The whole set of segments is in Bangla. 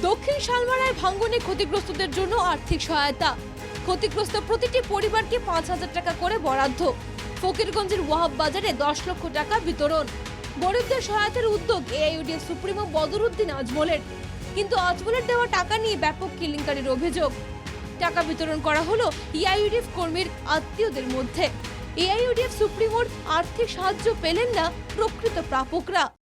দক্ষিণ শালমারায় ভাঙ্গনে ক্ষতিগ্রস্তদের জন্য আর্থিক সহায়তা। ক্ষতিগ্রস্ত প্রতিটি পরিবারকে পাঁচ হাজার টাকা করে বরাদ্দ। ফকিরগঞ্জের ওয়াহাব বাজারে দশ লক্ষ টাকা বিতরণ। গরিবদের সহায়তার উদ্যোগ এআইইউডিএফ সুপ্রিমো বদরুদ্দিন আজমলের। কিন্তু আজমলের দেওয়া টাকা নিয়ে ব্যাপক কেলেঙ্কারির অভিযোগ। টাকা বিতরণ করা হলো এআইইউডিএফ কর্মীর আত্মীয়দের মধ্যে। এআইউডিএফ সুপ্রিমোর আর্থিক সাহায্য পেলেন না প্রকৃত প্রাপকরা।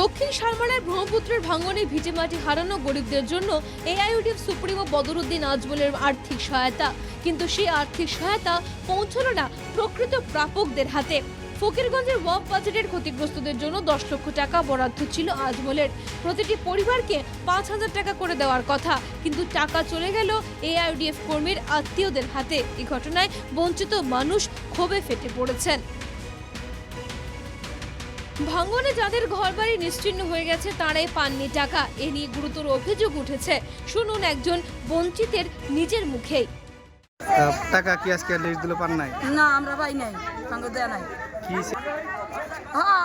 দক্ষিণ শালমারায় ব্রহ্মপুত্রের ভাঙনে ভিটেমাটি হারানো গরিবদের জন্য এআইইউডিএফ সুপ্রিমো বদরুদ্দিন আজমলের আর্থিক সহায়তা। কিন্তু সেই আর্থিক সহায়তা পৌঁছলো না প্রকৃত প্রাপকদের হাতে। ফকিরগঞ্জের ওয়াক বাজেটের ক্ষতিগ্রস্তদের জন্য দশ লক্ষ টাকা বরাদ্দ ছিল আজমলের। প্রতিটি পরিবারকে পাঁচ হাজার টাকা করে দেওয়ার কথা। কিন্তু টাকা চলে গেল এআইইউডিএফ কর্মীর আত্মীয়দের হাতে। এই ঘটনায় বঞ্চিত মানুষ ক্ষোভে ফেটে পড়েছেন। ভাঙনে যাদের ঘরবাড়ি নিশ্চিহ্ন হয়ে গেছে তারাই পাননি টাকা। এ নিয়ে গুরুতর অভিযোগ উঠেছে। শুনুন একজন বঞ্চিতের নিজের মুখেই। টাকা কি আজকে লিস্ট দিল পান নাই? না আমরা পাই নাই সঙ্গ দেয়া নাই। কি হ্যাঁ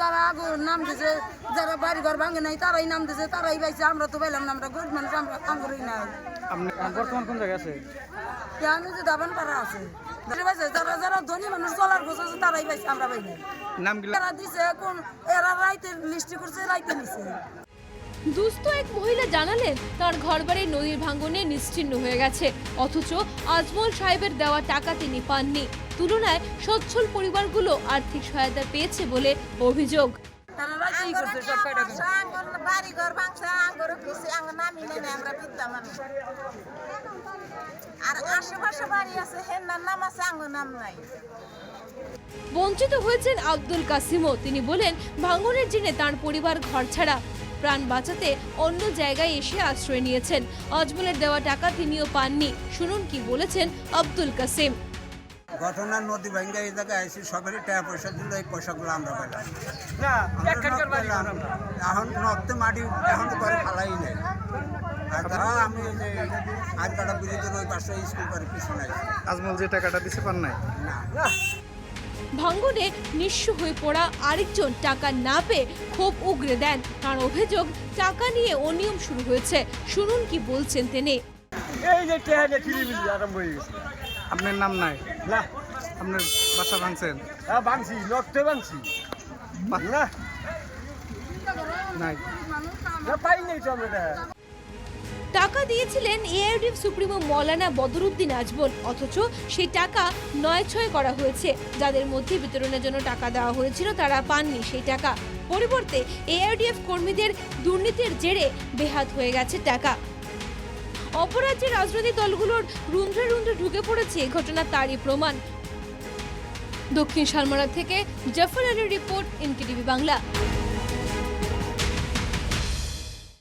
যারা আগে নাম দিছে যারা বাড়ি ঘর ভাঙে নাই তারাই নাম দিছে তারাই পাইছে আমরা তো পাইলাম না আমরা গরিব মানুষ আমরা কাম করি নাই বর্তমান কোন জায়গায় আছে? আমি যে দাবান পাড়া আছে যারা যারা যারা ধনী মানুষ চলার গোছ আছে তারাই পাইছে আমরা পাই নাম এরা দিছে কোন এরা রাইতে লিস্টি করছে রাইতে নিছে। দুস্থ এক মহিলা জানালেন তার ঘরবাড়ি নদীর ভাঙনে নিশ্চিহ্ন হয়ে গেছে। অথচ আজমল সাহেবের দেওয়া টাকা তিনি পাননি। তুলনায় সচ্ছল পরিবারগুলো আর্থিক সহায়তা পেয়েছে বলে অভিযোগ। বঞ্চিত হয়েছেন আব্দুল কাসিমও। তিনি বলেন, ভাঙনের জেনে তার পরিবার ঘর ছাড়া প্রাণ বাঁচাতে অন্য জায়গায় এসে আশ্রয় নিয়েছেন। আজমলের দেওয়া টাকা তিনিও পাননি। শুনুন কি বলেছেন আব্দুল কাসিম। ঘটনার নদী ভাঙ্গা এই জায়গায় আইসি সবারই টাকা পয়সা দিল এই পয়সাগুলো আমরা পেলাম। এখন নখতে মাটি এখন তো করে ফালাই নেই। আর তারা আমি এই যে আজ কাটা ব্রিজের ওই পাশে স্কুল করে। আজমল যে টাকাটা দিছে পান নাই? না। ভাঙ্গনে নিঃস্ব হয়ে পড়া আরেকজন টাকা না পেয়ে ক্ষোভ উগরে দেন। তার অভিযোগ টাকা নিয়ে অনিয়ম শুরু হয়েছে। শুনুন কি বলছেন তিনি। এই যে আরম্ভ হয়ে গেছে। আপনার নাম নাই? না আপনার বাসা ভাঙছেন? হ্যাঁ ভাঙছি ভাঙছি। না। নাই। পাই নাই তো আমরা টাকা দিয়েছিলেন এআইডিএফ সুপ্রিমো মৌলানা বদরুদ্দিন আজমল অথচ সেই টাকা নয় ছয় করা হয়েছে। যাদের মধ্যে বিতরণের জন্য টাকা দেওয়া হয়েছিল তারা পাননি সেই টাকা। পরিবর্তে এআইডিএফ কর্মীদের দুর্নীতির জেরে বেহাত হয়ে গেছে টাকা। অপরাজ্যের রাজনৈতিক দলগুলোর রুন্ধ্রে রুন্ধ্রে ঢুকে পড়েছে এই ঘটনা, তারই প্রমাণ। দক্ষিণ শালমারা থেকে জাফর আলীর রিপোর্ট, এনকেটিভি বাংলা।